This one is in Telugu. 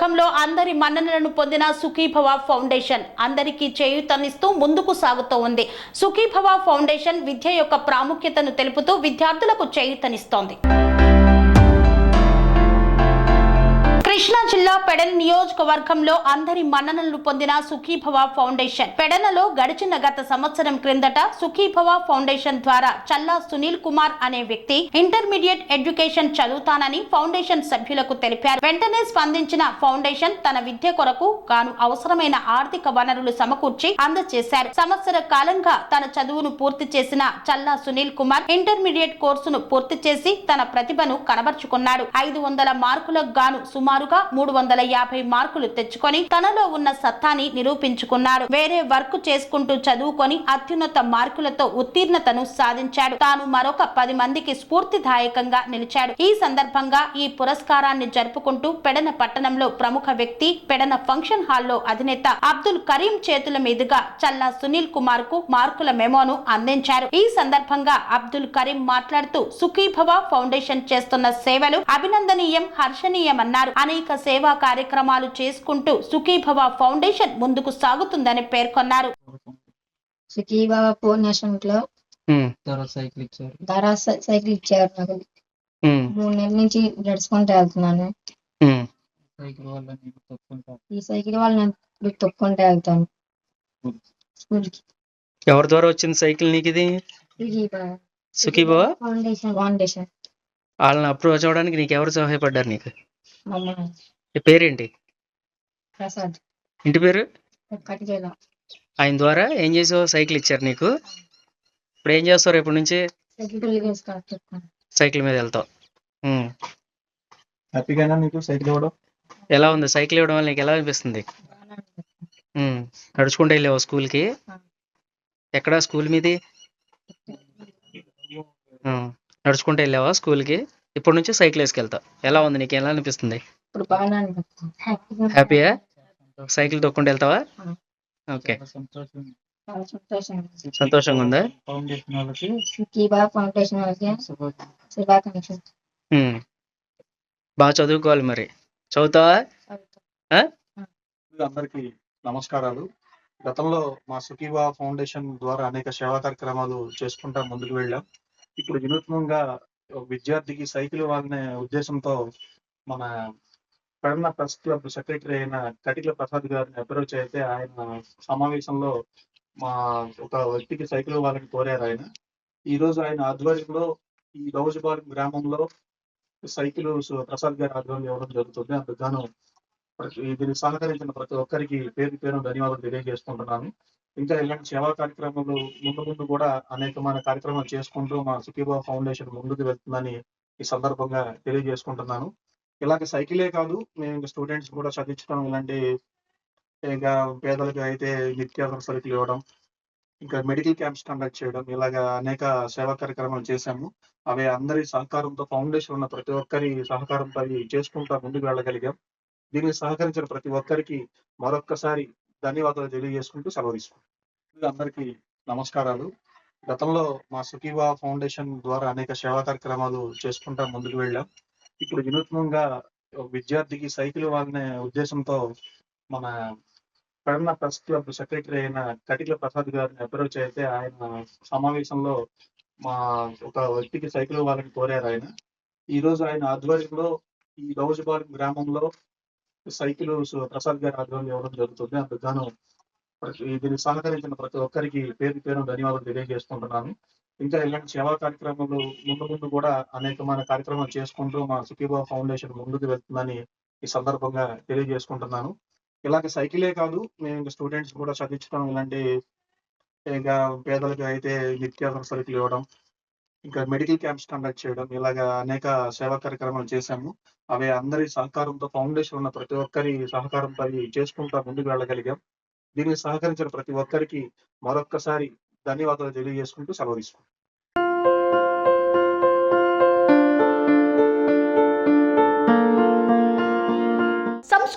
నియోజకవర్గంలో అందరి మన్ననలను పొందిన సుఖీభవ ఫౌండేషన్ అందరికీ చేయూతనిస్తూ ముందుకు సాగుతూ ఉంది. సుఖీభవ ఫౌండేషన్ విద్య యొక్క ప్రాముఖ్యతను తెలుపుతూ విద్యార్థులకు చేయూతనిస్తోంది. కృష్ణా జిల్లా పెడన్ నియోజకవర్గంలో అందరి మన్ననలు పొందిన సుఖీభవ ఫౌండేషన్. పెడనలో గడిచిన గత సంవత్సరం క్రిందట సుఖీభవ ఫౌండేషన్ ద్వారా చల్లా సునీల్ కుమార్ అనే వ్యక్తి ఇంటర్మీడియట్ ఎడ్యుకేషన్ చదువుతానని ఫౌండేషన్ సభ్యులకు తెలిపారు. వెంటనే స్పందించిన ఫౌండేషన్ తన విద్య కొరకు గాను అవసరమైన ఆర్థిక వనరులు సమకూర్చి అందజేశారు. సంవత్సర కాలంగా తన చదువును పూర్తి చేసిన చల్లా సునీల్ కుమార్ ఇంటర్మీడియట్ కోర్సును పూర్తి చేసి తన ప్రతిభను కనబరుచుకున్నాడు. ఐదు వందల మార్కులకు గాను సుమారు సుమారుగా మూడు వందల యాభై మార్కులు తెచ్చుకొని తనలో ఉన్న సత్తాని నిరూపించుకున్నాడు. వేరే వర్క్ చేసుకుంటూ చదువుకొని అత్యున్నత మార్కులతో ఉత్తీర్ణతను సాధించాడు. తాను మరొక పది మందికి స్ఫూర్తిదాయకంగా నిలిచాడు. ఈ సందర్భంగా ఈ పురస్కారాన్ని జరుపుకుంటూ పెడన పట్టణంలో ప్రముఖ వ్యక్తి పెడన ఫంక్షన్ హాల్లో అధినేత అబ్దుల్ కరీం చేతుల మీదుగా చల్లా సునీల్ కుమార్కు మార్కుల మెమోను అందించారు. ఈ సందర్భంగా అబ్దుల్ కరీం మాట్లాడుతూ సుఖీభవ ఫౌండేషన్ చేస్తున్న సేవలు అభినందనీయం హర్షణీయమన్నారు. అనేక సేవా కార్యక్రమాలు చేసుకుంటూ సుఖీభవ ఫౌండేషన్ ముందుకు సాగుతుందని పేర్కొన్నారు. సుఖీబాబా ఫోర్ నేషన్లో సైకిల్ ఇచ్చారు. ధరా సైకిల్ ఇచ్చారు నాకు. మూడు నెలల నుంచి నడుచుకుంటూ వెళ్తున్నాను. ఈ సైకిల్ వల్ల నేను తొక్కుంటూ వెళ్తాను. స్కూల్కి ఎవరి ద్వారా వచ్చింది సైకిల్ నీకు ఇది? సుఖీబాబా సుఖీబావా ఫౌండేషన్. ఫౌండేషన్. వాళ్ళని అప్రోచ్ అవ్వడానికి నీకు ఎవరు సహాయపడ్డారు నీకు? పేరేంటి? ప్రసాద్. ఇంటి పేరు? ఆయన ద్వారా ఏం చేసావు? సైకిల్ ఇచ్చారు నీకు. ఇప్పుడు ఏం చేస్తావు రేపటి నుంచి? సైకిల్ మీద వెళ్తావు. ఉమ్. హ్యాపీగానా నీకు సైకిల్ ఇవ్వడం? ఎలా ఉంది? సైకిల్ ఇవ్వడం వల్ల నీకు ఎలా అనిపిస్తుంది. నడుచుకుంటూ వెళ్ళావు స్కూల్కి? ఎక్కడ స్కూల్ మీది. నడుచుకుంటూ వెళ్ళావా స్కూల్కి? ఇప్పటి నుంచి సైకిల్ వేసుకెళ్తావు ఎలా ఉంది నీకు? ఎలా అనిపిస్తుంది? ఇప్పుడు అనిపిస్తుంది. హ్యాపీయా? సైకిల్ తొక్కుంటూ వెళ్తావా. ఓకే. సంతోషంగా ఉంది. బాగా చదువుకోవాలి మరి. చదువుతావా? అందరికీ నమస్కారాలు. గతంలో మా సుఖీవా ఫౌండేషన్ ద్వారా అనేక సేవా కార్యక్రమాలు చేసుకుంటా ముందుకు వెళ్ళాం. ఇప్పుడు వినూత్నంగా విద్యార్థికి సైకిల్ వాళ్ళనే ఉద్దేశంతో మన కడన ప్రెస్ క్లబ్ సెక్రటరీ అయిన కటిల ప్రసాద్ గారిని అప్రోచ్ అయితే ఆయన సమావేశంలో మా ఒక వ్యక్తికి సైకిల్ వాళ్ళని కోరారు ఆయన. ఈ రోజు ఆయన ఆధ్వర్యంలో ఈ రౌజుబాల్ గ్రామంలో సైకిల్ ప్రసాద్ గారి ఆధ్వర్యంలో ఇవ్వడం జరుగుతుంది. అందుకు గాను దీనికి సహకరించిన ప్రతి ఒక్కరికి పేరు పేరు ధన్యవాదాలు తెలియజేసుకుంటున్నాను. ఇంకా ఇలాంటి సేవా కార్యక్రమాలు ముందు ముందు కూడా అనేకమైన కార్యక్రమాలు చేసుకుంటూ మా సుఖీబాబు ఫౌండేషన్ ముందుకు వెళ్తుందని ఈ సందర్భంగా తెలియజేసుకుంటున్నాను. ఇలాగ సైకిలే కాదు మేము ఇంకా స్టూడెంట్స్ కూడా చదివించడం ఇలాంటి ఇంకా పేదలకు అయితే నిత్యావసర సరుకులు ఇవ్వడం ఇంకా మెడికల్ క్యాంప్స్ కండక్ట్ చేయడం ఇలాగా అనేక సేవా కార్యక్రమాలు చేశాము. అవి అందరి సహకారంతో ఫౌండేషన్ ఉన్న ప్రతి ఒక్కరి సహకారంతో అవి చేసుకుంటా ముందుకు వెళ్ళగలిగాం. దీనికి సహకరించిన ప్రతి ఒక్కరికి మరొక్కసారి ధన్యవాదాలు తెలియజేసుకుంటూ సెలవు తీసుకుంటాం అందరికీ నమస్కారాలు. గతంలో మా సుఖీవా ఫౌండేషన్ ద్వారా అనేక సేవా కార్యక్రమాలు చేసుకుంటా ముందుకు వెళ్ళాం. ఇప్పుడు వినూత్నంగా విద్యార్థికి సైకిల్ వాళ్ళనే ఉద్దేశంతో మన కడన ప్రెస్ క్లబ్ సెక్రటరీ అయిన కటిల ప్రసాద్ గారిని అప్రోచ్ అయితే ఆయన సమావేశంలో మా ఒక వ్యక్తికి సైకిల్ ఇవ్వాలని కోరారు ఆయన. ఈ రోజు ఆయన ఆధ్వర్యంలో ఈ రౌజుబాల్ గ్రామంలో సైకిల్ ప్రసాద్ గారి ఆధ్వర్యంలో ఇవ్వడం జరుగుతుంది. అందుకు ప్రతి- దీనికి సహకరించిన ప్రతి ఒక్కరికి పేరు పేరు ధన్యవాదాలు తెలియజేసుకుంటున్నాను. ఇంకా ఇలాంటి సేవా కార్యక్రమాలు ముందు ముందు కూడా అనేకమైన కార్యక్రమాలు చేసుకుంటూ మా సుఖీబాబు ఫౌండేషన్ ముందుకు వెళ్తుందని ఈ సందర్భంగా తెలియజేసుకుంటున్నాను. ఇలాంటి సైకిలే కాదు మేము ఇంకా స్టూడెంట్స్ కూడా చదివించడం ఇలాంటి ఇంకా పేదలకు అయితే నిత్యావసర సరుకులు ఇవ్వడం ఇంకా మెడికల్ క్యాంప్స్ కండక్ట్ చేయడం ఇలాగా అనేక సేవా కార్యక్రమాలు చేశాము. అవి అందరి సహకారంతో ఫౌండేషన్ ఉన్న ప్రతి ఒక్కరి సహకారంతో అవి చేసుకుంటా ముందుకు వెళ్ళగలిగాం. దీనికి సహకరించిన ప్రతి ఒక్కరికి మరొక్కసారి ధన్యవాదాలు తెలియజేసుకుంటూ సెలవు తీసుకుంటాం